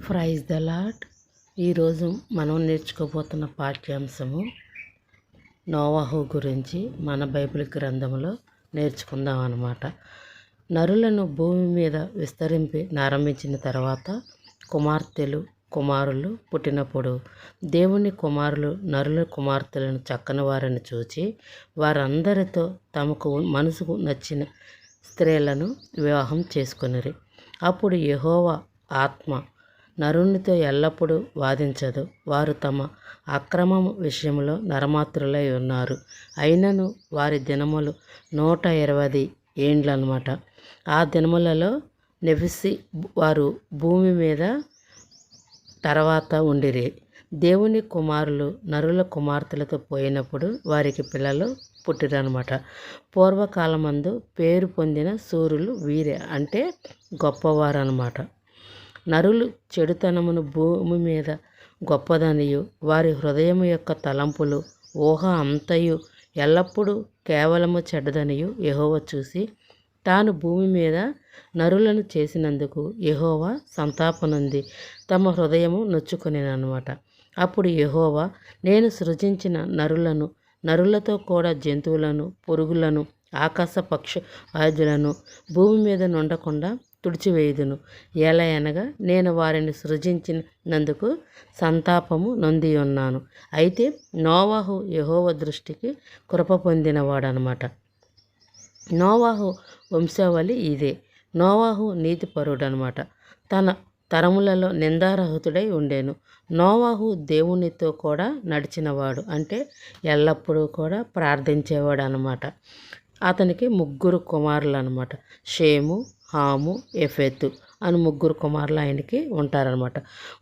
Praise the lot ఈరోజు మనం నేర్చుకోబోతున్న పాఠ్యాంశము నోవాహు గురించి మన బైబిల్ గ్రంథంలో నేర్చుకుందాం అన్నమాట నరులను భూమి మీద విస్తరింపి ప్రారంభించిన తర్వాత కుమార్తెలు కుమారులు పుట్టినప్పుడు దేవుని కుమారులు నరుల కుమార్తెలను చక్కని వారిని చూచి వారందరితో తమకు మనసుకు నచ్చిన స్త్రీలను వివాహం చేసుకునిరి. అప్పుడు యెహోవా ఆత్మ నరునితో ఎల్లప్పుడూ వాదించదు. వారు తమ అక్రమము విషయంలో నరమాత్రులై ఉన్నారు. అయినను వారి దినములు నూట ఇరవై ఏండ్లు అనమాట ఆ దినములలో నివసి వారు భూమి మీద తర్వాత ఉండిరి. దేవుని కుమారులు నరుల కుమార్తెలతో పోయినప్పుడు వారికి పిల్లలు పుట్టిరనమాట. పూర్వకాలమందు పేరు పొందిన సూర్యులు వీరే అంటే గొప్పవారు అనమాట నరులు చెడుతనమును భూమి మీద గొప్పదనియు. వారి హృదయం యొక్క తలంపులు ఊహ అంతయు ఎల్లప్పుడూ కేవలము చెడ్డదనియు. యహోవ చూసి తాను భూమి మీద నరులను చేసినందుకు యహోవా సంతాపనుంది. తమ హృదయము నొచ్చుకొనినమాట అప్పుడు యహోవా నేను సృజించిన నరులను నరులతో కూడా జంతువులను పురుగులను ఆకాశ పక్ష ఆయుధులను భూమి మీద నుండకుండా తుడిచివేయుదును. ఎలా అనగా నేను వారిని సృజించినందుకు సంతాపము నొంది ఉన్నాను అయితే నోవాహు యహోవ దృష్టికి కృప పొందినవాడనమాట. నోవాహు వంశావళి ఇదే. నోవాహు నీతిపరుడు అనమాట తన తరములలో నిందారహితుడై ఉండేను. నోవాహు దేవునితో కూడా నడిచినవాడు అంటే ఎల్లప్పుడూ కూడా ప్రార్థించేవాడు అనమాట అతనికి ముగ్గురు కుమారులు అనమాట షేము హాము ఎఫెతు అని ముగ్గురు కుమారులు ఆయనకి ఉంటారనమాట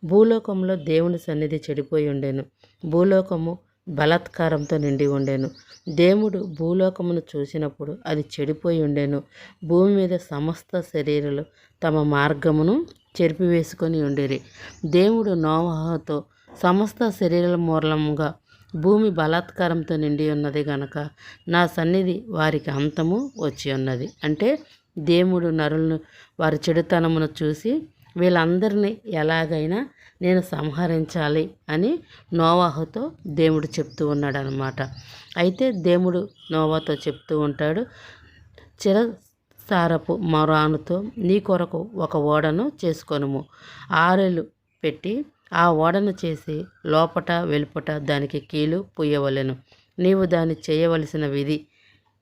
భూలోకంలో దేవుని సన్నిధి చెడిపోయి ఉండేను. భూలోకము బలాత్కారంతో నిండి ఉండేను. దేవుడు భూలోకమును చూసినప్పుడు అది చెడిపోయి ఉండేను. భూమి మీద సమస్త శరీరాలు తమ మార్గమును చెరిపివేసుకొని ఉండేరి. దేవుడు నోవాహతో సమస్త శరీరాల మూలంగా భూమి బలాత్కారంతో నిండి ఉన్నది గనక నా సన్నిధి వారికి అంతము వచ్చి ఉన్నది. అంటే దేవుడు నరులను వారి చెడుతనమును చూసి వీళ్ళందరినీ ఎలాగైనా నేను సంహరించాలి అని నోవాహుతో దేవుడు చెప్తూ ఉన్నాడు అనమాట అయితే దేవుడు నోవాతో చెప్తూ ఉంటాడు చిరసారపు మొరానుతో నీ కొరకు ఒక ఓడను చేసుకొనుము. ఆరెలు పెట్టి ఆ ఓడను చేసి లోపట వెలుపట దానికి కీలు పుయ్యవలెను నీవు దాన్ని చేయవలసిన విధి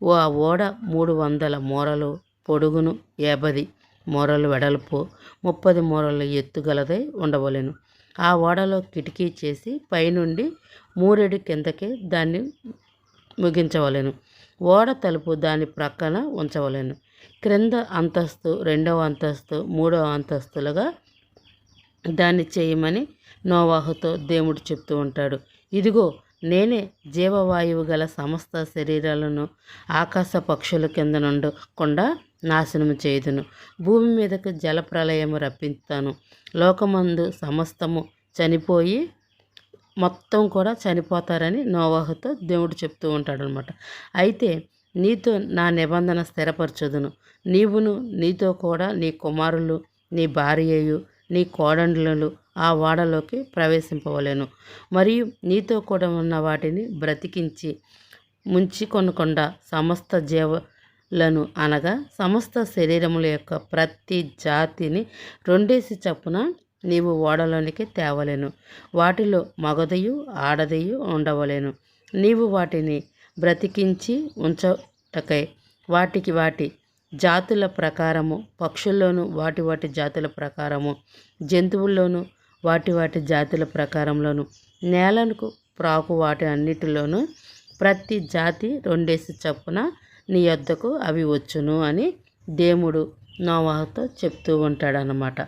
ఓ ఆ ఓడ మూడు వందల మూరలు పొడుగును యాభై మూరలు వెడల్పు ముప్పది మూరలు ఎత్తుగలదై ఉండవలెను. ఆ ఓడలో కిటికీ చేసి పైనుండి మూరెడు కిందకి దాన్ని ముగించవలెను. ఓడ తలుపు దాని ప్రక్కన ఉంచవలెను. క్రింద అంతస్తు రెండవ అంతస్తు మూడవ అంతస్తులుగా దాన్ని చేయమని నోవాహుతో దేవుడు చెప్తూ ఉంటాడు. ఇదిగో నేనే జీవవాయువు గల సమస్త శరీరాలను ఆకాశ పక్షుల కింద నుండకుండా నాశనము చేయుదును. భూమి మీదకు జలప్రలయము రప్పిస్తాను. లోకమందు సమస్తము చనిపోయి మొత్తం కూడా చనిపోతారని నోవాహుతో దేవుడు చెప్తూ ఉంటాడనమాట అయితే నీతో నా నిబంధన స్థిరపరచదును. నీవును నీతో కూడా నీ కుమారులు నీ భార్యయు నీ కోడండ్లను ఆ వాడలోకి ప్రవేశింపవలేను. మరియు నీతో కూడా ఉన్న వాటిని బ్రతికించి ముంచి కొనకుండా సమస్త లను అనగా సమస్త శరీరముల యొక్క ప్రతి జాతిని రెండేసి చప్పున నీవు ఓడలోనికి తేవలేను. వాటిలో మగదయు ఆడదయు ఉండవలేను. నీవు వాటిని బ్రతికించి ఉంచటకై వాటికి వాటి జాతుల ప్రకారము పక్షుల్లోనూ వాటి వాటి జాతుల ప్రకారము జంతువుల్లోనూ వాటి వాటి జాతుల ప్రకారంలోను నేలకు ప్రాకు వాటి అన్నిటిలోనూ ప్రతి జాతి రెండేసి చప్పున నీ యొద్దకు అవి వచ్చును అని దేవుడు నోవాహుతో చెప్తూ ఉంటాడనమాట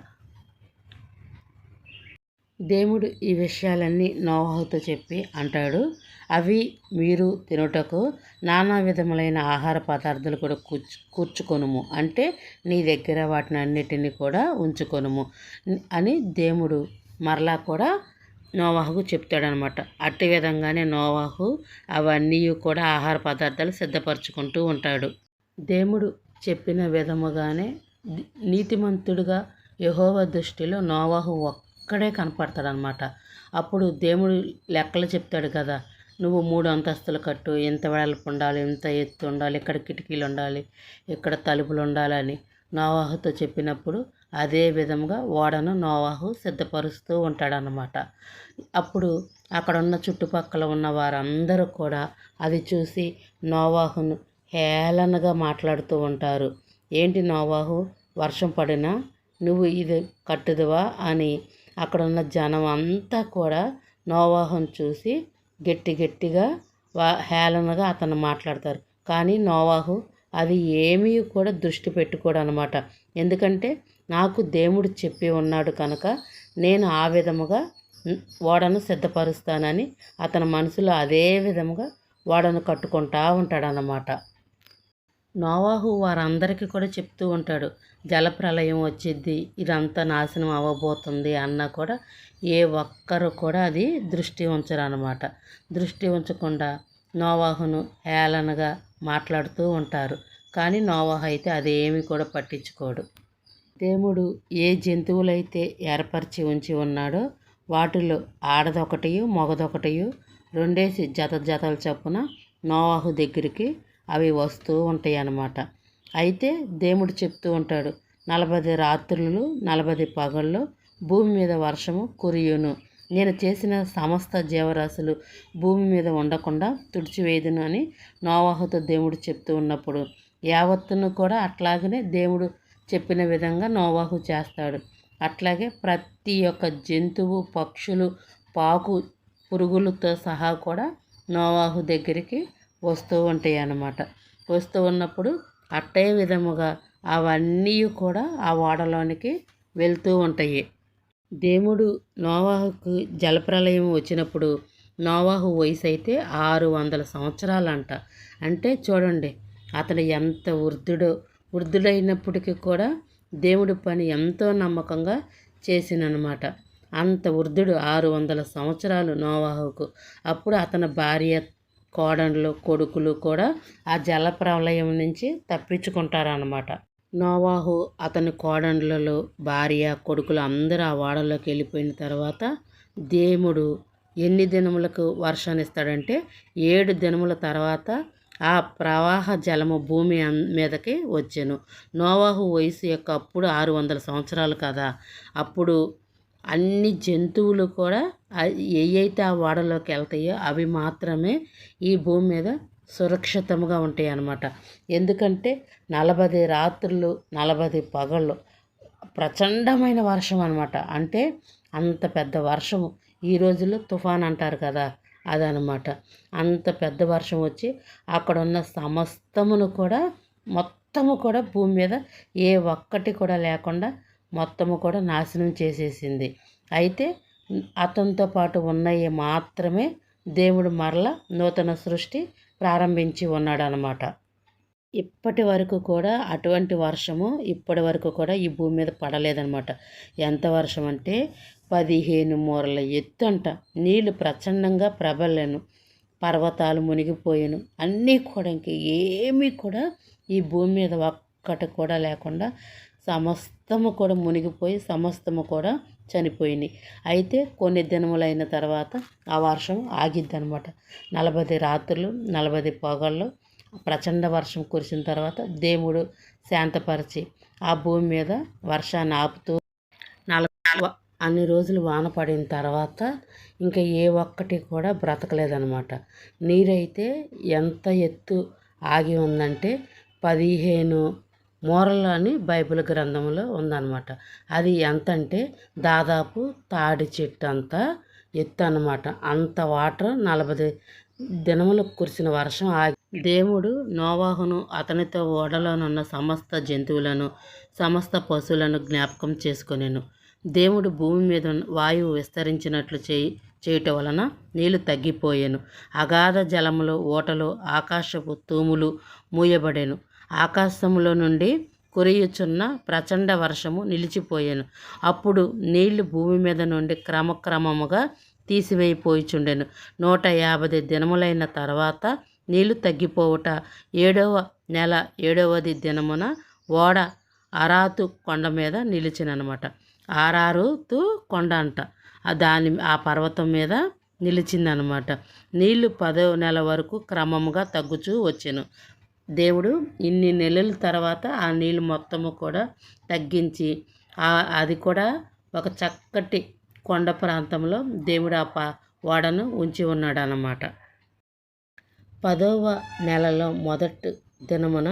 దేవుడు ఈ విషయాలన్నీ నోవాహుతో చెప్పి అంటాడు. అవి మీరు తినుటకు నానా విధములైన ఆహార పదార్థాలు కూడా కూర్చు కూర్చుకొనుము. అంటే నీ దగ్గర వాటిని అన్నిటినీ కూడా ఉంచుకొనుము అని దేవుడు మరలా కూడా నోవాహుకు చెప్తాడనమాట. అట్టి విధంగానే నోవాహు అవన్నీ కూడా ఆహార పదార్థాలు సిద్ధపరచుకుంటూ ఉంటాడు. దేవుడు చెప్పిన విధముగానే నీతిమంతుడుగా యహోవ దృష్టిలో నోవాహు ఒక్కడే కనపడతాడనమాట. అప్పుడు దేవుడు లెక్కలు చెప్తాడు కదా నువ్వు మూడు అంతస్తులు కట్టు ఎంత వెడల్పు ఉండాలి ఎంత ఎత్తు ఉండాలి ఇక్కడ కిటికీలు ఉండాలి ఇక్కడ తలుపులు ఉండాలని నోవాహుతో చెప్పినప్పుడు అదే విధంగా ఓడను నోవాహు సిద్ధపరుస్తూ ఉంటాడనమాట అప్పుడు అక్కడ ఉన్న చుట్టుపక్కల ఉన్న వారందరూ కూడా అది చూసి నోవాహును హేళనగా మాట్లాడుతూ ఉంటారు. ఏంటి నోవాహు వర్షం పడినా? నువ్వు ఇది కట్టుదువా? అని అక్కడ ఉన్న జనం అంతా కూడా నోవాహును చూసి గట్టి గట్టిగా వా హేళనగా అతను మాట్లాడతారు. కానీ నోవాహు అది ఏమీ కూడా దృష్టి పెట్టుకోడు అనమాట ఎందుకంటే నాకు దేవుడు చెప్పి ఉన్నాడు కనుక నేను ఆ విధముగా ఓడను సిద్ధపరుస్తానని అతని మనసులో అదే విధముగా ఓడను కట్టుకుంటా ఉంటాడనమాట నోవాహు వారందరికీ కూడా చెప్తూ ఉంటాడు జలప్రలయం వచ్చిద్ది ఇదంతా నాశనం అవ్వబోతుంది అన్నా కూడా ఏ ఒక్కరు కూడా అది దృష్టి ఉంచరు అనమాట దృష్టి ఉంచకుండా నోవాహును హేళనగా మాట్లాడుతూ ఉంటారు. కానీ నోవాహు అయితే అదేమీ కూడా పట్టించుకోడు. దేవుడు ఏ జంతువులైతే ఏర్పరిచి ఉంచి ఉన్నాడో వాటిలో ఆడదొకటియు మగదొకటియు రెండేసి జత జతల చొప్పున నోవాహు దగ్గరికి అవి వస్తూ ఉంటాయి అన్నమాట అయితే దేవుడు చెప్తూ ఉంటాడు నలభై రాత్రులు నలభై పగళ్ళు భూమి మీద వర్షము కురియును. నేను చేసిన సమస్త జీవరాశులు భూమి మీద ఉండకుండా తుడిచివేయదును అని నోవాహుతో దేవుడు చెప్తూ ఉన్నప్పుడు యావత్తును కూడా అట్లాగనే దేవుడు చెప్పిన విధంగా నోవాహు చేస్తాడు. అట్లాగే ప్రతి ఒక్క జంతువు పక్షులు పాకు పురుగులతో సహా కూడా నోవాహు దగ్గరికి వస్తూ ఉంటాయి అన్నమాట వస్తూ ఉన్నప్పుడు అట్టే విధముగా అవన్నీ కూడా ఆ ఓడలోనికి వెళ్తూ ఉంటాయి. దేవుడు నోవాహుకు జలప్రలయం వచ్చినప్పుడు నోవాహు వయసు అయితే ఆరు వందల సంవత్సరాలంట. అంటే చూడండి అతను ఎంత వృద్ధుడో వృద్ధుడైనప్పటికీ కూడా దేవుడి పని ఎంతో నమ్మకంగా చేసిననమాట. అంత వృద్ధుడు ఆరు వందల సంవత్సరాలు నోవాహుకు. అప్పుడు అతని భార్య కోడళ్ళు కొడుకులు కూడా ఆ జల ప్రళయం నుంచి తప్పించుకుంటారన్నమాట నోవాహు అతని కోడండ్లలో భార్య కొడుకులు అందరూ ఆ వాడలోకి వెళ్ళిపోయిన తర్వాత దేవుడు ఎన్ని దినములకు వర్షాన్ని ఇస్తాడంటే ఏడు దినముల తర్వాత ఆ ప్రవాహ జలము భూమి మీదకి వచ్చాను. నోవాహు వయసు యొక్క అప్పుడు ఆరు వందల సంవత్సరాలు కదా. అప్పుడు అన్ని జంతువులు కూడా ఏవైతే ఆ వాడలోకి వెళ్తాయో అవి మాత్రమే ఈ భూమి మీద సురక్షితంగా ఉంటాయి అన్నమాట ఎందుకంటే నలభై రాత్రులు నలభై పగళ్ళు ప్రచండమైన వర్షం అనమాట అంటే అంత పెద్ద వర్షము. ఈ రోజుల్లో తుఫాన్ అంటారు కదా. అదనమాట. అంత పెద్ద వర్షం వచ్చి అక్కడ ఉన్న సమస్తమును కూడా మొత్తము కూడా భూమి మీద ఏ ఒక్కటి కూడా లేకుండా మొత్తము కూడా నాశనం చేసేసింది. అయితే అతనితో పాటు ఉన్నవి మాత్రమే దేవుడు మరల నూతన సృష్టి ప్రారంభించి ఉన్నాడు అనమాట ఇప్పటి వరకు కూడా అటువంటి వర్షము ఇప్పటి వరకు కూడా ఈ భూమి మీద పడలేదనమాట. ఎంత వర్షం అంటే పదిహేను మూరల ఎత్తు అంట నీళ్ళు ప్రచండంగా ప్రబలను పర్వతాలు మునిగిపోయాను. అన్నీ కూడా ఇంక ఏమీ కూడా ఈ భూమి మీద ఒక్కటి కూడా లేకుండా సమస్తము కూడా మునిగిపోయి సమస్తము కూడా చనిపోయినాయి. అయితే కొన్ని దినములైన తర్వాత ఆ వర్షం ఆగిద్ది అనమాట నలభై రాత్రులు నలభై పొగళ్ళు ప్రచండ వర్షం కురిసిన తర్వాత దేవుడు శాంతపరిచి ఆ భూమి మీద వర్షాన్ని ఆపుతూ నలభై అన్ని రోజులు వాన పడిన తర్వాత ఇంకా ఏ ఒక్కటి కూడా బ్రతకలేదనమాట నీరైతే ఎంత ఎత్తు ఆగి ఉందంటే పదిహేను మూరలు అని బైబిల్ గ్రంథంలో ఉందన్నమాట. అది ఎంత అంటే దాదాపు తాడి చెట్టు అంత ఎత్తు అనమాట అంత వాటర్ నలభై దినములు కురిసిన వర్షం ఆగి దేవుడు నోవాహును అతనితో ఓడలోనున్న సమస్త జంతువులను సమస్త పశువులను జ్ఞాపకం చేసుకొనెను. దేవుడు భూమి మీద వాయువు విస్తరించినట్లు చేయి చేయటం వలన నీళ్ళు తగ్గిపోయాను. అగాధ జలములో ఓటలు ఆకాశపు తూములు మూయబడేను. ఆకాశంలో నుండి కురియుచున్న ప్రచండ వర్షము నిలిచిపోయాను. అప్పుడు నీళ్ళు భూమి మీద నుండి క్రమక్రమముగా తీసివేయిపోయిచుండెను. నూట యాభై దినములైన తర్వాత నీళ్ళు తగ్గిపోవుట ఏడవ నెల ఏడవది దినమున ఓడ అరాతు కొండ మీద నిలిచిననమాట. ఆరారుతూ కొండ అంట దాని ఆ పర్వతం మీద నిలిచిందనమాట. నీళ్ళు పదో నెల వరకు క్రమంగా తగ్గుచూ వచ్చాను. దేవుడు ఇన్ని నెలల తర్వాత ఆ నీళ్ళు మొత్తము కూడా తగ్గించి అది కూడా ఒక చక్కటి కొండ ప్రాంతంలో దేవుడు ఆ ప ఓడను ఉంచి ఉన్నాడు అన్నమాట పదవ నెలలో మొదటి దినమున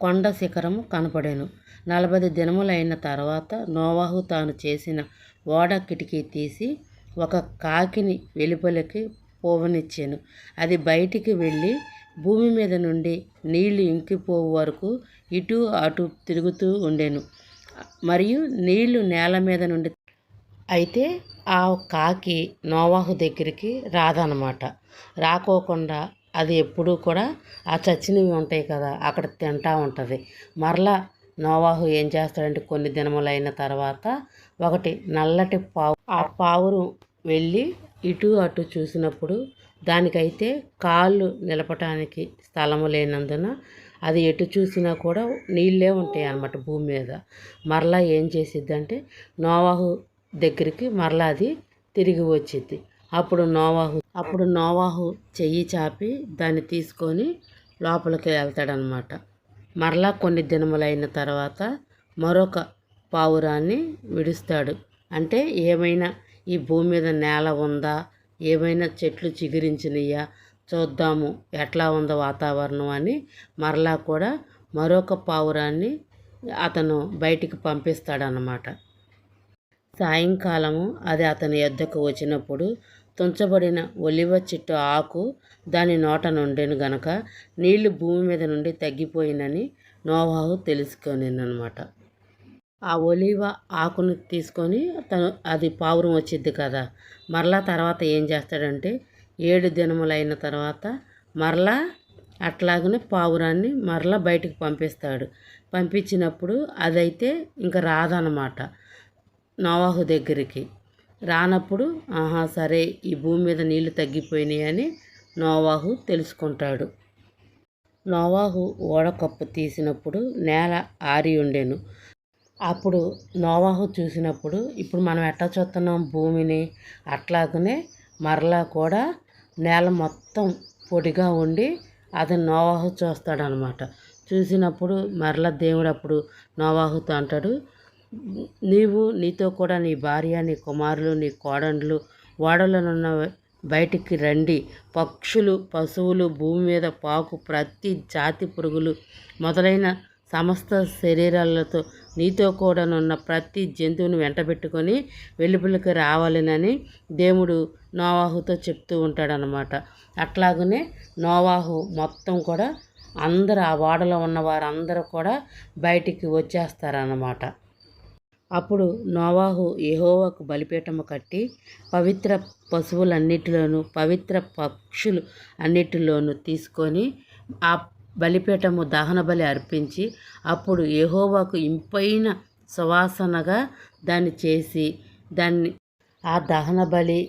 కొండ శిఖరము కనపడాను. నలభై దినములైన తర్వాత నోవాహు తాను చేసిన ఓడ కిటికీ తీసి ఒక కాకిని వెలుపలికి పోవనిచ్చాను. అది బయటికి వెళ్ళి భూమి మీద నుండి నీళ్ళు ఇంకిపోవు వరకు ఇటు అటు తిరుగుతూ ఉండేను. మరియు నీళ్ళు నేల మీద నుండి అయితే ఆ కాకి నోవాహు దగ్గరికి రాదనమాట రాకోకుండా అది ఎప్పుడూ కూడా ఆ చచ్చినవి ఉంటాయి కదా అక్కడ తింటా ఉంటుంది. మరలా నోవాహు ఏం చేస్తాడంటే కొన్ని దినములైన తర్వాత ఒకటి నల్లటి పావు ఆ పావురు వెళ్ళి ఇటు అటు చూసినప్పుడు దానికైతే కాళ్ళు నిలపటానికి స్థలము లేనందున అది ఎటు చూసినా కూడా నీళ్ళే ఉంటాయి అన్నమాట భూమి మీద. మరలా ఏం చేసిద్దంటే నోవాహు దగ్గరికి మరలా అది తిరిగి వచ్చింది అప్పుడు నోవాహు అప్పుడు నోవాహు చెయ్యి చాపి దాన్ని తీసుకొని లోపలికి వెళ్తాడనమాట మరలా కొన్ని దినములైన తర్వాత మరొక పావురాన్ని విడుస్తాడు. అంటే ఏమైనా ఈ భూమి మీద నేల ఉందా? ఏమైనా చెట్లు చిగురించినయా? చూద్దాము ఎట్లా ఉందో వాతావరణం అని మరలా కూడా మరొక పావురాన్ని అతను బయటికి పంపిస్తాడనమాట సాయంకాలము అది అతని యొద్దకు వచ్చినప్పుడు తుంచబడిన ఒలివ చెట్టు ఆకు దాని నోట నుండెను గనక నీళ్ళు భూమి మీద నుండి తగ్గిపోయినని నోవాహు తెలుసుకొనినమాట ఆ ఒలివ ఆకును తీసుకొని తను అది పావురం వచ్చిద్ది కదా మరలా తర్వాత ఏం చేస్తాడంటే ఏడు దినములైన తర్వాత మరలా అట్లాగనే పావురాన్ని మరలా బయటికి పంపిస్తాడు. పంపించినప్పుడు అదైతే ఇంకా రాదనమాట నోవాహు దగ్గరికి. రానప్పుడు ఆహా సరే ఈ భూమి మీద నీళ్ళు తగ్గిపోయినాయి అని నోవాహు తెలుసుకుంటాడు. నోవాహు ఓడకప్పు తీసినప్పుడు నేల ఆరి ఉండెను. అప్పుడు నోవాహు చూసినప్పుడు ఇప్పుడు మనం ఎట్లా చూస్తున్నాం భూమిని? అట్లాగనే మరలా కూడా నేల మొత్తం పొడిగా ఉండి అది నోవాహు చూస్తాడనమాట. చూసినప్పుడు మరలా దేవుడు అప్పుడు నోవాహుతో అంటాడు నీవు నీతో కూడా నీ భార్య నీ కుమారులు నీ కోడండ్లు ఓడలనున్న బయటికి రండి. పక్షులు పశువులు భూమి మీద పాకు ప్రతి జాతి పురుగులు మొదలైన సమస్త శరీరాలతో నీతో కూడానున్న ప్రతి జంతువుని వెంటబెట్టుకొని వెలుపులకి రావాలనని దేవుడు నోవాహుతో చెప్తూ ఉంటాడనమాట అట్లాగనే నోవాహు మొత్తం కూడా అందరూ ఆ వాడలో ఉన్న వారందరూ కూడా బయటికి వచ్చేస్తారన్నమాట. అప్పుడు నోవాహు యహోవాకు బలిపీఠము కట్టి పవిత్ర పశువులన్నిటిలోనూ పవిత్ర పక్షులు అన్నిటిలోనూ తీసుకొని ఆ బలిపీఠము దహన బలి అర్పించి అప్పుడు యహోవాకు ఇంపైన సువాసనగా దాన్ని చేసి దాన్ని ఆ దహన బలి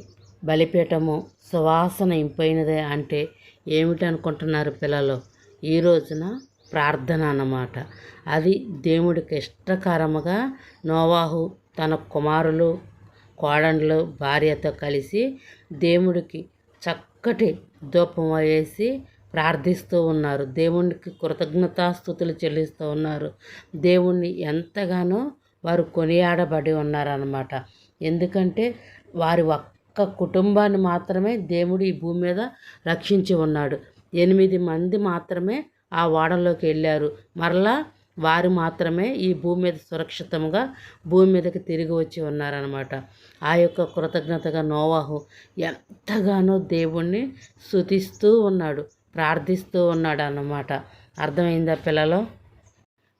బలిపీఠము సువాసన ఇంపైనదే అంటే ఏమిటనుకుంటున్నారు పిల్లలు? ఈ రోజున ప్రార్థన అన్నమాట. అది దేవుడికి ఇష్టకరముగా నోవాహు తన కుమారులు కోడండ్లు భార్యతో కలిసి దేవుడికి చక్కటి ధూపం వేసి ప్రార్థిస్తూ ఉన్నారు. దేవునికి కృతజ్ఞతాస్థుతులు చెల్లిస్తూ ఉన్నారు. దేవుణ్ణి ఎంతగానో వారు కొనియాడబడి ఉన్నారన్నమాట. ఎందుకంటే వారి ఒక్క కుటుంబాన్ని మాత్రమే దేవుడు ఈ భూమి మీద రక్షించి ఉన్నాడు. ఎనిమిది మంది మాత్రమే ఆ ఓడల్లోకి వెళ్ళారు. మరలా వారు మాత్రమే ఈ భూమి మీద సురక్షితంగా భూమి మీదకి తిరిగి వచ్చి ఉన్నారనమాట ఆ యొక్క కృతజ్ఞతగా నోవాహు ఎంతగానో దేవుణ్ణి స్థుతిస్తూ ఉన్నాడు ప్రార్థిస్తూ ఉన్నాడు అన్నమాట అర్థమైందా పిల్లలు?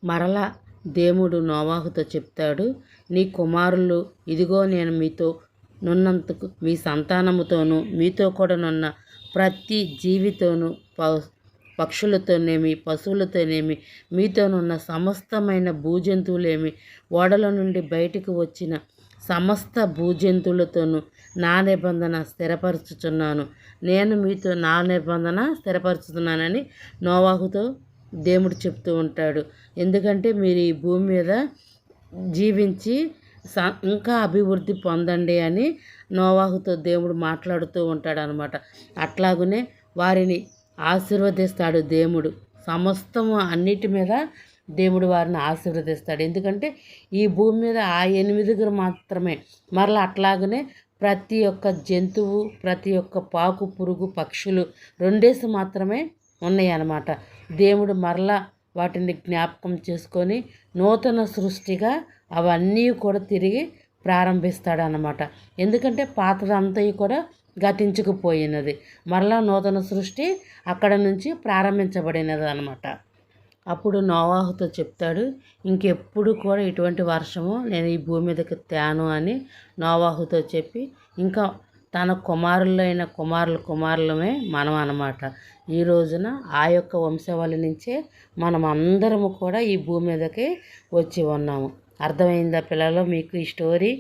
మరలా దేవుడు నోవాహుతో చెప్తాడు నీ కుమారులు ఇదిగో నేను మీతో నున్నంతకు మీ సంతానముతోనూ మీతో కూడా నున్న ప్రతి జీవితోనూ పక్షులతోనేమి పశువులతోనేమి మీతోనున్న సమస్తమైన భూజంతువులేమి ఓడల నుండి బయటకు వచ్చిన సమస్త భూజంతువులతోనూ నా నిబంధన స్థిరపరచుచున్నాను. నేను మీతో నా నిబంధన స్థిరపరచుతున్నానని నోవాహుతో దేవుడు చెప్తూ ఉంటాడు. ఎందుకంటే మీరు ఈ భూమి మీద జీవించి స- ఇంకా అభివృద్ధి పొందండి అని నోవాహుతో దేవుడు మాట్లాడుతూ ఉంటాడనమాట. అట్లాగనే వారిని ఆశీర్వదిస్తాడు దేవుడు. సమస్తము అన్నిటి మీద దేవుడు వారిని ఆశీర్వదిస్తాడు. ఎందుకంటే ఈ భూమి మీద ఆ ఎనిమిదిగురు మాత్రమే. మరలా అట్లాగనే ప్రతి ఒక్క జంతువు ప్రతి ఒక్క పాకు పురుగు పక్షులు రెండేసి మాత్రమే ఉన్నాయి అన్నమాట దేవుడు మరలా వాటిని జ్ఞాపకం చేసుకొని నూతన సృష్టిగా అవన్నీ కూడా తిరిగి ప్రారంభిస్తాడు అన్నమాట ఎందుకంటే పాతదంతా కూడా గతించుకుపోయినది మరలా నూతన సృష్టి అక్కడ నుంచి ప్రారంభించబడినది అనమాట అప్పుడు నోవాహుతో చెప్తాడు ఇంకెప్పుడు కూడా ఇటువంటి వర్షము నేను ఈ భూమి మీదకి తేను అని నోవాహుతో చెప్పి ఇంకా తన కుమారులైన కుమారుల కుమారులమే మనం అనమాట ఈ రోజున ఆ యొక్క వంశవాళి నుంచే మనం అందరము కూడా ఈ భూమి మీదకి వచ్చి ఉన్నాము. అర్థమైందా పిల్లలు? మీకు ఈ స్టోరీ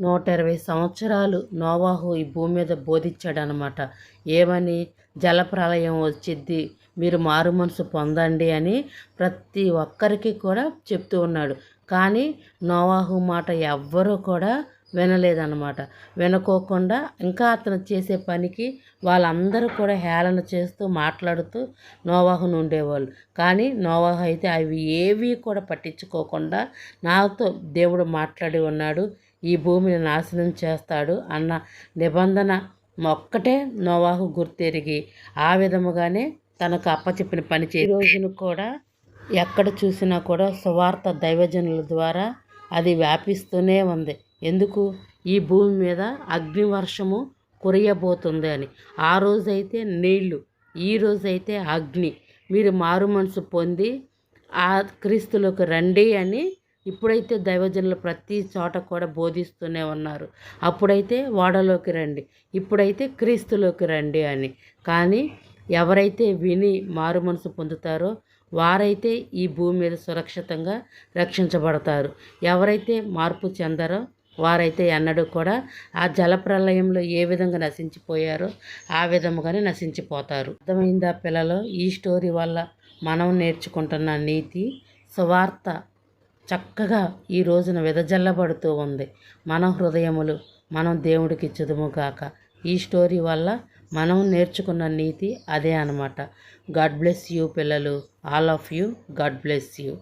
నూట ఇరవై సంవత్సరాలు నోవాహు ఈ భూమి మీద బోధించాడనమాట ఏమని? జలప్రలయం వచ్చిద్ది మీరు మారు మనసు పొందండి అని ప్రతి ఒక్కరికి కూడా చెప్తూ ఉన్నాడు. కానీ నోవాహు మాట ఎవ్వరూ కూడా వినలేదన్నమాట. వినకోకుండా ఇంకా అతను చేసే పనికి వాళ్ళందరూ కూడా హేళన చేస్తూ మాట్లాడుతూ నోవాహును ఉండేవాళ్ళు. కానీ నోవాహు అయితే అవి ఏవి కూడా పట్టించుకోకుండా నాతో దేవుడు మాట్లాడి ఉన్నాడు. ఈ భూమిని నాశనం చేస్తాడు అన్న నిబంధన ఒక్కటే నోవాహు గుర్తెరిగి ఆ విధముగానే తనకు అప్పచెప్పిన పని చే రోజును కూడా ఎక్కడ చూసినా కూడా సువార్త దైవజనుల ద్వారా అది వ్యాపిస్తూనే ఉంది. ఎందుకు? ఈ భూమి మీద అగ్ని వర్షము కురియబోతుంది అని. ఆ రోజైతే నీళ్ళు ఈ రోజైతే అగ్ని. మీరు మారు మనసు పొంది ఆ క్రీస్తులకు రండి అని ఇప్పుడైతే దైవజనులు ప్రతి చోట కూడా బోధిస్తూనే ఉన్నారు. అప్పుడైతే వాడలోకి రండి. ఇప్పుడైతే క్రీస్తులోకి రండి అని. కానీ ఎవరైతే విని మారు మనసు పొందుతారో వారైతే ఈ భూమి మీద సురక్షితంగా రక్షించబడతారు. ఎవరైతే మార్పు చెందరో వారైతే ఎన్నడూ కూడా ఆ జలప్రలయంలో ఏ విధంగా నశించిపోయారో ఆ విధముగానే నశించిపోతారు. అర్థమైందా పిల్లలు? ఈ స్టోరీ వల్ల మనం నేర్చుకుంటున్న నీతి సువార్త చక్కగా ఈ రోజున వెదజల్లబడుతూ ఉంది. మన హృదయములు మనం దేవుడికి ఇచ్చుదుముగాక ఈ స్టోరీ వల్ల మనం నేర్చుకున్న నీతి అదే అనమాట గాడ్ బ్లెస్ యూ పిల్లలు. All of you. God bless you.